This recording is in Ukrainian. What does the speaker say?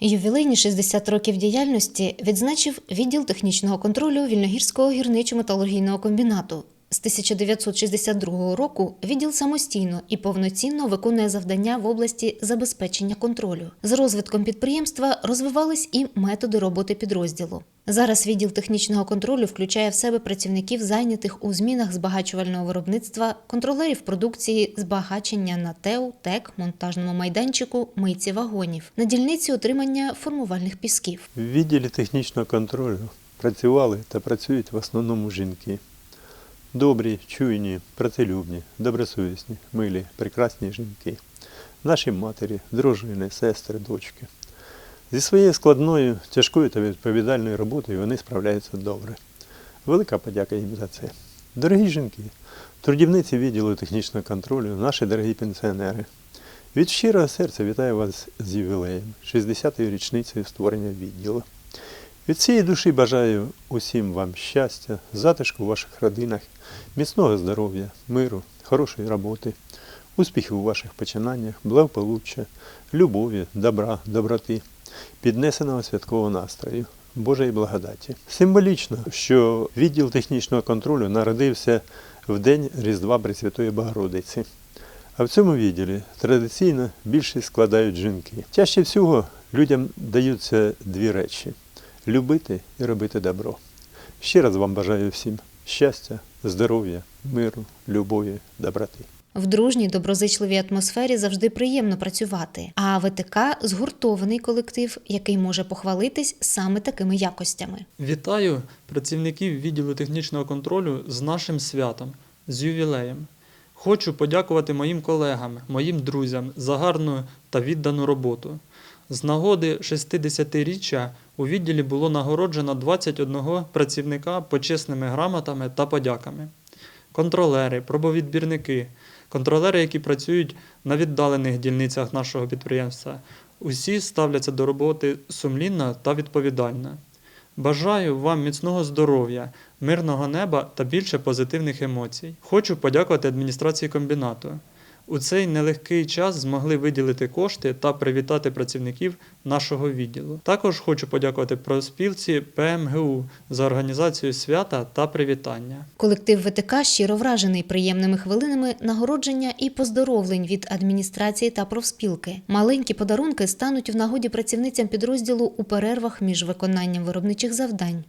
Ювілейні 60 років діяльності відзначив відділ технічного контролю Вільногірського гірничо-металургійного комбінату. З 1962 року відділ самостійно і повноцінно виконує завдання в області забезпечення контролю. З розвитком підприємства розвивались і методи роботи підрозділу. Зараз відділ технічного контролю включає в себе працівників, зайнятих у змінах збагачувального виробництва, контролерів продукції, збагачення на ТЕУ, ТЕК, монтажному майданчику, мийці вагонів, на дільниці отримання формувальних пісків. В відділі технічного контролю працювали та працюють в основному жінки. Добрі, чуйні, працелюбні, добросовісні, милі, прекрасні жінки. Наші матері, дружини, сестри, дочки. Зі своєю складною, тяжкою та відповідальною роботою вони справляються добре. Велика подяка їм за це. Дорогі жінки, трудівниці відділу технічного контролю, наші дорогі пенсіонери. Від щирого серця вітаю вас з ювілеєм, 60-ю річницею створення відділу. Від цієї душі бажаю усім вам щастя, затишку у ваших родинах, міцного здоров'я, миру, хорошої роботи, успіхів у ваших починаннях, благополуччя, любові, добра, доброти, піднесеного святкового настрою, Божої благодаті. Символічно, що відділ технічного контролю народився в день Різдва Пресвятої Богородиці. А в цьому відділі традиційно більшість складають жінки. Тяжче всього людям даються дві речі любити і робити добро. Ще раз вам бажаю всім щастя, здоров'я, миру, любові, доброти. В дружній доброзичливій атмосфері завжди приємно працювати. А ВТК згуртований колектив, який може похвалитись саме такими якостями. Вітаю працівників відділу технічного контролю з нашим святом, з ювілеєм. Хочу подякувати моїм колегам, моїм друзям за гарну та віддану роботу. З нагоди 60-річчя у відділі було нагороджено 21 працівника почесними грамотами та подяками. Контролери, пробовідбірники, контролери, які працюють на віддалених дільницях нашого підприємства, усі ставляться до роботи сумлінно та відповідально. Бажаю вам міцного здоров'я, мирного неба та більше позитивних емоцій. Хочу подякувати адміністрації комбінату. У цей нелегкий час змогли виділити кошти та привітати працівників нашого відділу. Також хочу подякувати проспілці ПМГУ за організацію свята та привітання. Колектив ВТК щиро вражений приємними хвилинами нагородження і поздоровлень від адміністрації та профспілки. Маленькі подарунки стануть в нагоді працівницям підрозділу у перервах між виконанням виробничих завдань.